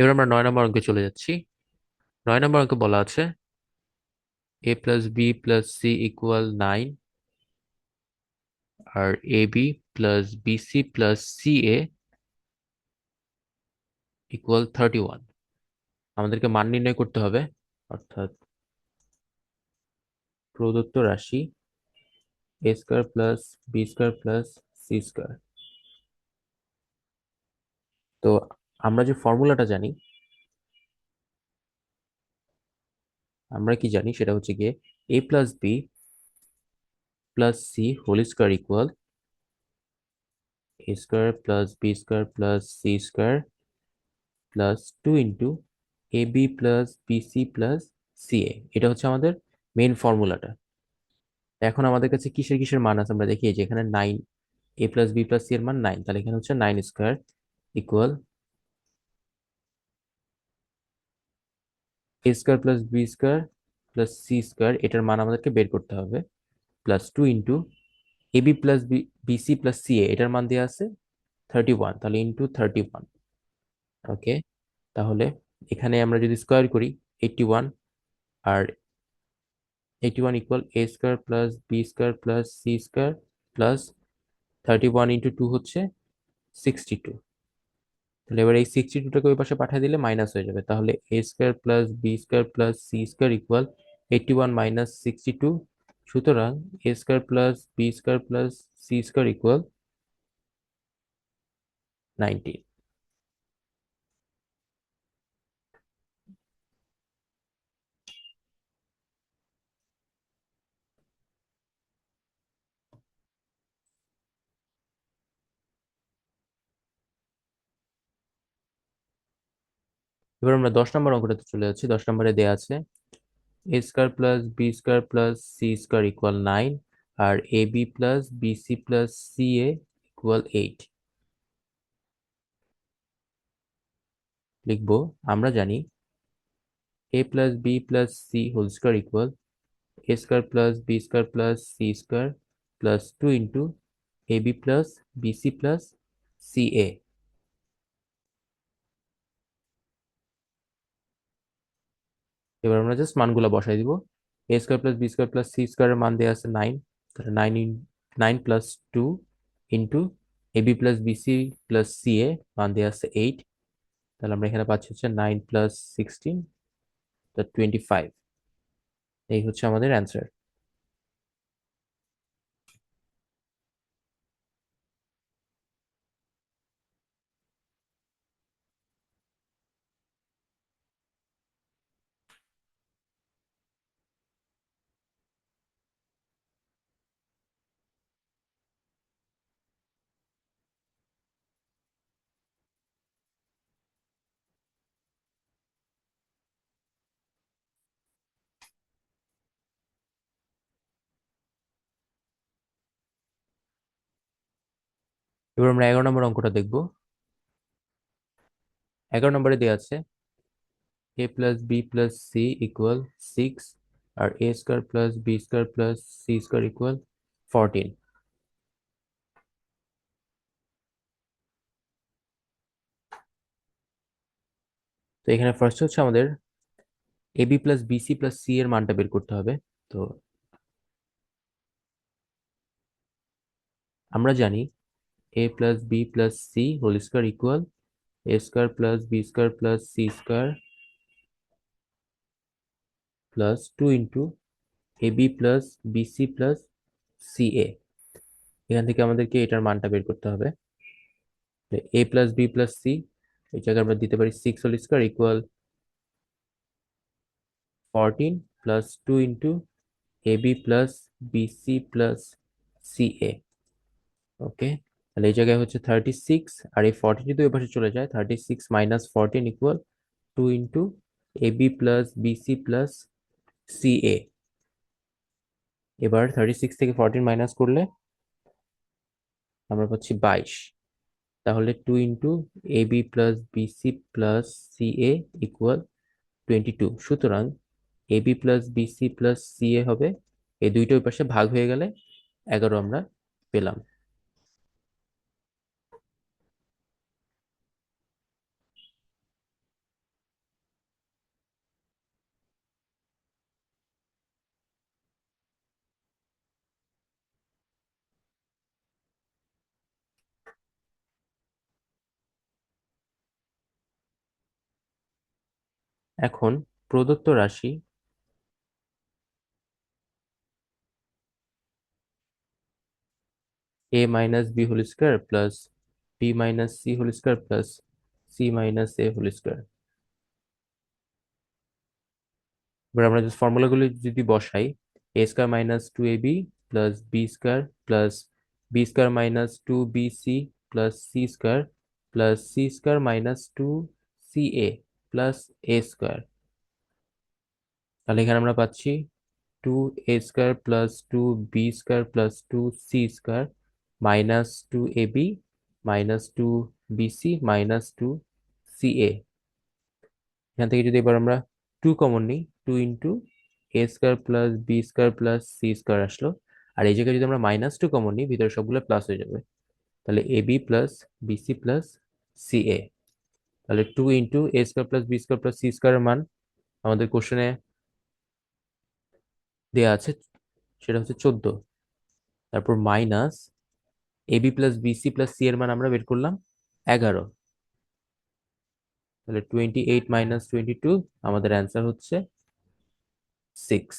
এবার আমরা নয় নম্বর অঙ্কে চলে যাচ্ছি। নয় নম্বর অঙ্কে বলা আছে A plus B plus C equal nine R A B plus BC plus C A equal thirty one আমাদেরকে মান নির্ণয় করতে হবে, অর্থাৎ প্রদত্ত রাশি A square plus B square plus C square তো আমরা যে ফর্মুলাটা জানি, আমরা কি জানি? সেটা হচ্ছে গিয়ে A plus B plus C whole square equal A square plus B square plus C square plus two into A B plus BC plus C A এটা হচ্ছে আমাদের মেন ফর্মুলাটা এখন আমাদের কাছে কিসের কিসের মান আছে? আমরা দেখি যে এখানে nine A plus B plus C এর মান নাইন তাহলে এখানে হচ্ছে nine square equal A square plus B square plus C square এটার মান আমাদেরকে বের করতে হবে। Plus two into A B plus B BC plus C A এটার মান দেওয়া আছে থার্টি ওয়ান তাহলে ইন্টু থার্টি ওয়ান ওকে তাহলে এখানে আমরা যদি স্কোয়ার করি eighty one R eighty one equal A square plus B square plus C square plus thirty one into two হচ্ছে সিক্সটি টু তাহলে এবার এই সিক্সটি টুটাকে ওই পাশে পাঠিয়ে দিলে মাইনাস হয়ে যাবে। তাহলে A square plus B square plus C square equal eighty one minus sixty two সুতরাং A square plus B square plus C square equal ninety এবার আমরা দশ নম্বর অঙ্কটাতে চলে যাচ্ছি। দশ নম্বরে দেওয়া আছে A square plus B square plus C square equal nine R A B plus B C plus C A equal eight লিখব, আমরা জানি A plus B plus C whole square equal A square plus B square plus C square plus two into A B plus B C plus C A এবার আমরা just মানগুলো বসাই দিব। A square plus B square plus C স্কোয়ারের মান দেওয়া আছে nine তাহলে nine in nine plus two into A B plus BC plus C A মান দেওয়া আছে এইট তাহলে আমরা এখানে পাচ্ছি হচ্ছে nine plus sixteen twenty five এই হচ্ছে আমাদের অ্যান্সার এবার আমরা এগারো নম্বর অঙ্কটা দেখব। এগারো নম্বরে দেওয়া আছে A plus B plus C equal six R A square plus B square plus C square equal fourteen তো এখানে ফার্স্ট হচ্ছে আমাদের A B plus BC plus C এর মানটা বের করতে হবে। তো আমরা জানি A plus B plus C whole square equal A square plus B square plus C square plus two into A B plus BC plus C A এখান থেকে আমাদেরকে এটার মানটা বের করতে হবে। A plus B plus C এই জায়গায় আমরা দিতে পারি six whole square equal fourteen plus two into A B plus BC plus C A okay তাহলে এই জায়গায় হচ্ছে থার্টি সিক্স আর এই ফর্টি যদি ওই পাশে চলে যায় thirty six minus fourteen equal two into A B plus BC plus C A এবার থার্টি সিক্স থেকে ফর্টিন মাইনাস করলে আমরা পাচ্ছি বাইশ। তাহলে two into A B plus BC plus C A equal twenty two সুতরাং A B plus BC plus C A হবে, এই দুইটা ওই পাশে ভাগ হয়ে গেলে এগারো আমরা পেলাম। এখন প্রদত্ত রাশি A minus B whole square plus B minus C whole square plus C minus A whole square এবার আমরা যদি ফর্মুলাগুলি যদি বসাই A square minus two A B plus B square plus B square minus two B C plus C square plus C square minus two C A plus A square তাহলে এখানে আমরা পাচ্ছি two A square plus two B square plus two C square minus two A B minus two B C minus two C A এখান থেকে যদি এবার আমরা two common নিই two into A square plus B square plus C square আসলো। আর এই জায়গায় যদি আমরা মাইনাস টু কমন নিই, ভিতরে সবগুলো প্লাস হয়ে যাবে। তাহলে A B plus BC plus C A তাহলে two into A square plus B square plus C স্কোয়ারের মান আমাদের কোশ্চেনে দেওয়া আছে, সেটা হচ্ছে চোদ্দ। তারপর minus A B plus BC plus C এর মান আমরা বের করলাম এগারো। তাহলে twenty eight minus twenty two আমাদের অ্যান্সার হচ্ছে সিক্স